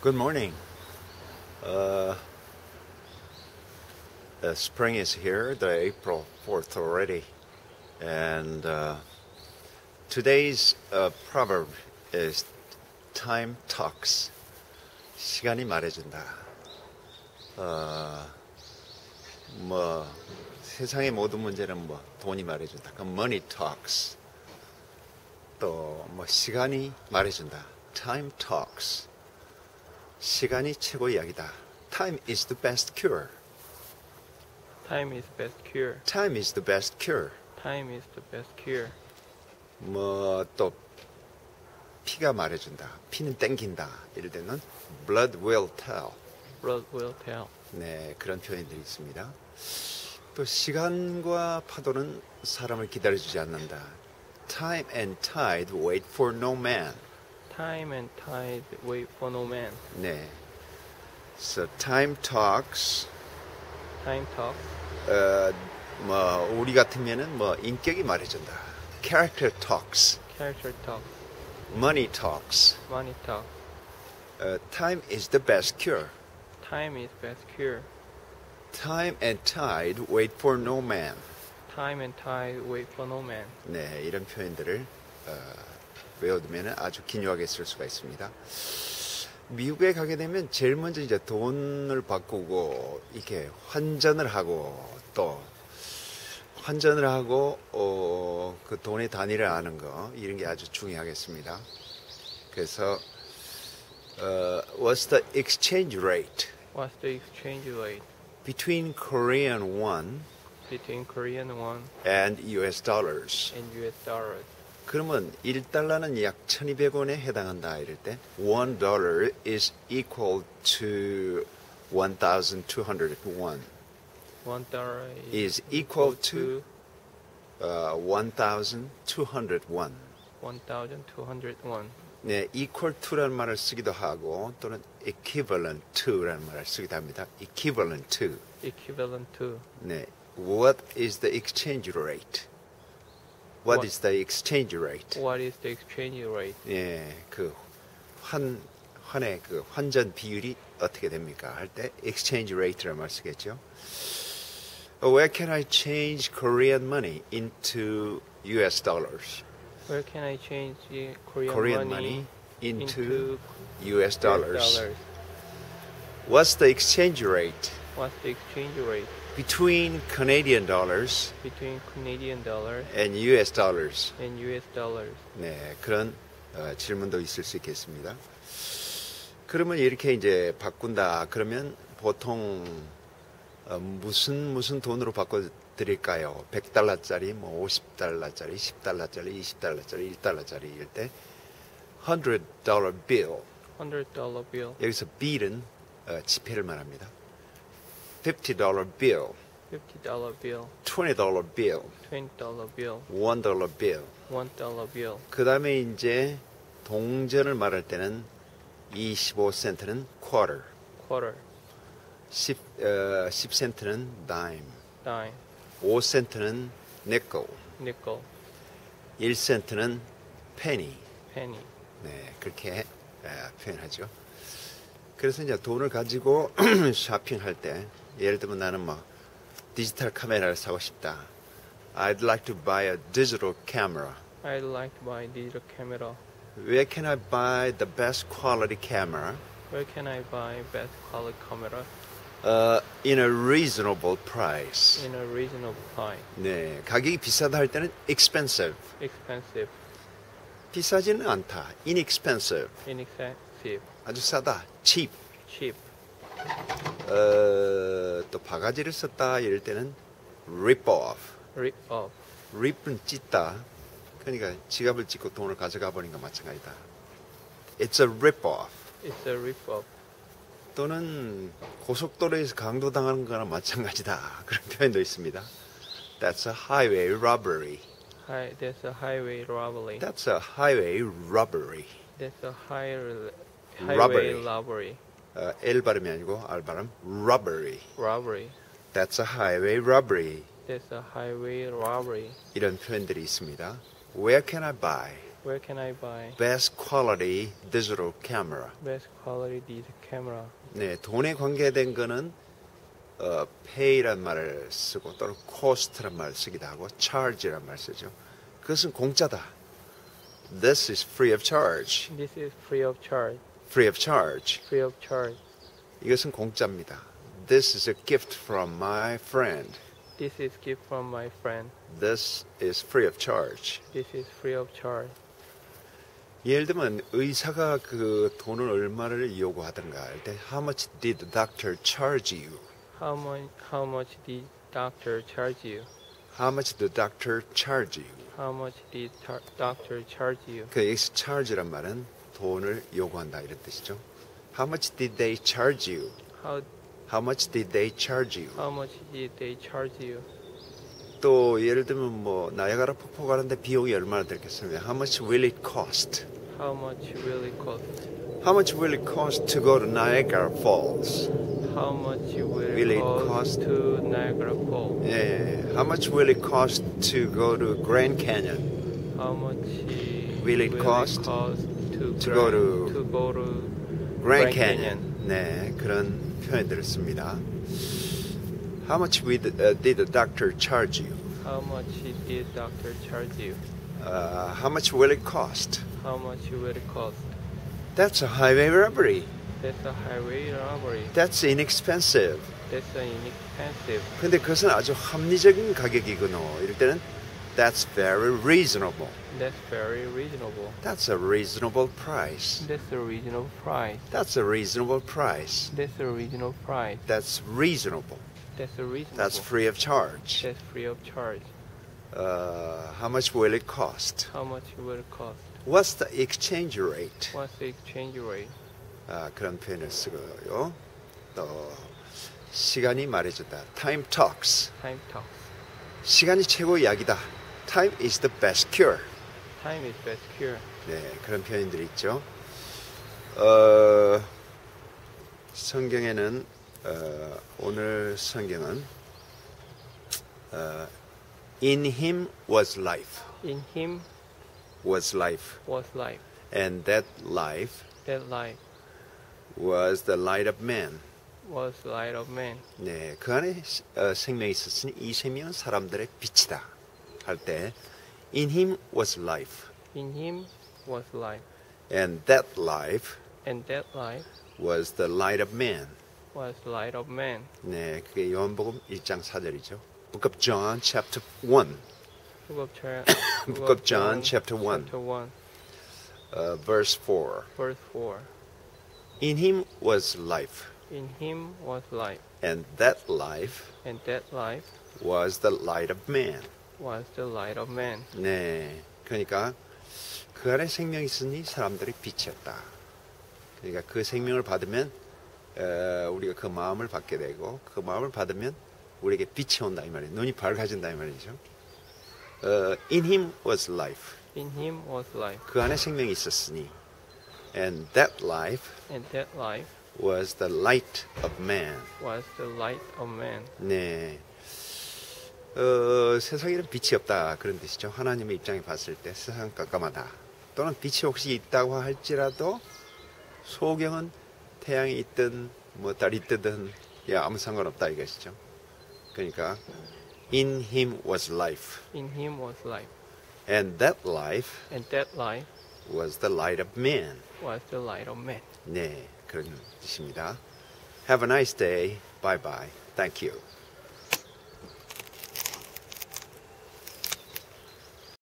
Good morning. Uh, uh, spring is here, the April 4th already. And uh, today's uh, proverb is time talks. 시간이 말해준다. 어, 뭐, 세상의 모든 문제는 뭐, 돈이 말해준다. 그럼 money talks. 또, 뭐, 시간이 말해준다. time talks. 시간이 최고 이야기다. Time is the best cure. Time is best cure. Time is the best cure. Time is the best cure. 뭐 또 피가 말해준다. 피는 땡긴다. 이럴 때는 blood will tell. Blood will tell. 네, 그런 표현들이 있습니다. 또 시간과 파도는 사람을 기다려주지 않는다. Time and tide wait for no man. Time and tide wait for no man. 네. So time talks. Time talks. 어, 뭐 우리 같으면은 뭐 인격이 말해준다. Character talks. Character talks. Money talks. Money talks. 어, time is the best cure. Time is best cure. Time and tide wait for no man. Time and tide wait for no man. 네, 이런 표현들을 어, 외워두면 아주 기묘하게 쓸 수가 있습니다. 미국에 가게 되면 제일 먼저 이제 돈을 바꾸고 이렇게 환전을 하고 또 환전을 하고 어, 그 돈의 단위를 아는 거 이런 게 아주 중요하겠습니다. 그래서 어, what's the exchange rate What's the exchange rate between Korean won between Korean won and US dollars? and US dollars? 그러면 1달러는 약 1200원에 해당한다 이럴 때 1dollar is equal to 1201 One dollar is equal to uh, 1201 one thousand two hundred one. 네, equal to라는 말을 쓰기도 하고 또는 equivalent to라는 말을 쓰기도 합니다. equivalent to Equivalent to 네, what is the exchange rate? What What? is the exchange rate? what is the exchange rate? 예, 그 환, 환의 그 환전 비율이 어떻게 됩니까? 할 때 exchange rate라는 말 쓰겠죠. Where can I change Korean money into US dollars? Where can I change the Korean, Korean money, money into, into US US dollars. dollars? What's the exchange rate What's the exchange rate Between Canadian dollars between Canadian dollar and US dollars? and US dollars? 네, 그런 어, 질문도 있을 수 있겠습니다. 그러면 이렇게 이제 바꾼다. 그러면 보통 어, 무슨 무슨 돈으로 바꿔 드릴까요? 100달러짜리, 뭐 50달러짜리, 10달러짜리, 20달러짜리, 1달러짜리 이럴 때 $100 bill. Hundred dollar bill, 여기서 bill은 어, 지폐를 말합니다. $50 bill, fifty dollar bill, $20 bill, twenty dollar bill, $1 bill. one dollar bill. 그 다음에 이제 동전을 말할 때는 25센트는 quarter, quarter, 10, 어, 10센트는 dime, dime, 5센트는 nickel, nickel, 1센트는 penny. penny. 네, 그렇게 에, 표현하죠. 그래서 이제 돈을 가지고 쇼핑할 때 예를 들면 나는 뭐 디지털 카메라를 사고 싶다. I'd like to buy a digital camera. I'd like to buy digital camera. Where can I buy the best quality camera? Where can I buy best quality camera Uh, in a reasonable price. in a reasonable price? 네, 가격이 비싸다 할 때는 expensive. Expensive, 비싸지는 않다. inexpensive. inexpensive, 아주 싸다. cheap. cheap. 어, 또 바가지를 썼다 이럴 때는 rip off. Rip off. rip은 찢다. 그러니까 지갑을 찢고 돈을 가져가 버린 거 마찬가지다. It's a rip off. It's a rip off. 또는 고속도로에서 강도 당하는 거나 마찬가지다. 그런 표현도 있습니다. That's a highway robbery. Hi, there's a highway robbery. That's a highway robbery. There's a high, Robbery. robbery. 어, L 발음이 아니고 R 발음. robbery. Robbery. That's a highway robbery. There's a highway robbery. 이런 표현들이 있습니다. Where can I buy? Where can I buy best quality digital camera. best quality digital camera? 네, 돈에 관계된 거는 어, pay란 말을 쓰고 또는 cost란 말을 쓰기도 하고 charge란 말을 쓰죠. 그것은 공짜다. This is free of charge. This is free of charge. Free of charge. Free of charge. 이것은 공짜입니다. This is a gift from my friend. This is gift from my friend. This is free of charge. This is free of charge. 예를 들면 의사가 그 돈을 얼마를 요구하든가 할 때 How much did the doctor charge you? How much how much did doctor charge you? How much did the doctor charge you? How much did doctor charge you? 그 charge란 말은 돈을 요구한다 이런 뜻이죠. How much did they charge you? How How much did they charge you? how much did they charge you? 또 예를 들면 뭐 나야가라 폭포 가는데 비용이 얼마나 들겠습니까? How much will it cost? How much will it cost? How much will it cost to go to Niagara Falls? How much will, Will it cost, cost? to Niagara Falls? 예. How much will it cost to go to Grand Canyon? How much Will it cost to, to go Grand- to- to go to Grand Grand Canyon. 네, 그런 표현들을 씁니다. How much with, uh, did the doctor charge you? how much did doctor charge you? Uh, how much will it cost? How much will it cost? That's a highway robbery. That's a highway robbery. That's inexpensive. That's an inexpensive. 근데 그것은 아주 합리적인 가격이구나. 이럴 때는 That's very reasonable. That's very reasonable. That's a reasonable price. That's a reasonable price. That's a reasonable price. That's a reasonable price. That's reasonable. That's a reasonable. That's free of charge. That's free of charge. Uh, how much will it cost? How much will it cost? What's the exchange rate? What's the exchange rate? 아, 그런 표현을 쓰고요. 또 시간이 말해준다. Time talks. Time talks. 시간이 최고의 약이다. Time is the best cure. Time is best cure. 네, 그런 표현들이 있죠. 어, 성경에는 어, 오늘 성경은 어, In him was life, In him was life, was life. and that life That life was the light of man. was the light of man. 네, 그 안에 어, 생명이 있었으니 이 생명은 사람들의 빛이다. 할 때 In him was life, In him was life. and that life And that life was the light of man. was the light of man. 네, 그게 요한복음 1장 4절이죠. Book of John chapter 1, Book of, John, Book of John, chapter 1. Chapter 1, uh, verse 4. verse 4. In him was life, In him was life. and that life And that life was the light of man. Was the light of man. 네, 그러니까 그 안에 생명이 있으니 사람들이 빛이었다. 그러니까 그 생명을 받으면 어, 우리가 그 마음을 받게 되고 그 마음을 받으면 우리에게 빛이 온다 이 말이에요. 눈이 밝아진다 이 말이죠. 어, in him was life. In him was life. 그 안에 생명이 있었으니 and that life And that life was the light of man. was the light of man. 네. 어, 세상에는 빛이 없다 그런 뜻이죠. 하나님의 입장에 봤을 때 세상은 깜깜하다. 또는 빛이 혹시 있다고 할지라도 소경은 태양이 있든 뭐 달이 뜨든 예, 아무 상관없다 이것이죠. 그러니까 in him was life In him was life. and that life And that life was the light of man. was the light of man. 네, 그런 뜻입니다. Have a nice day. Bye bye. Thank you.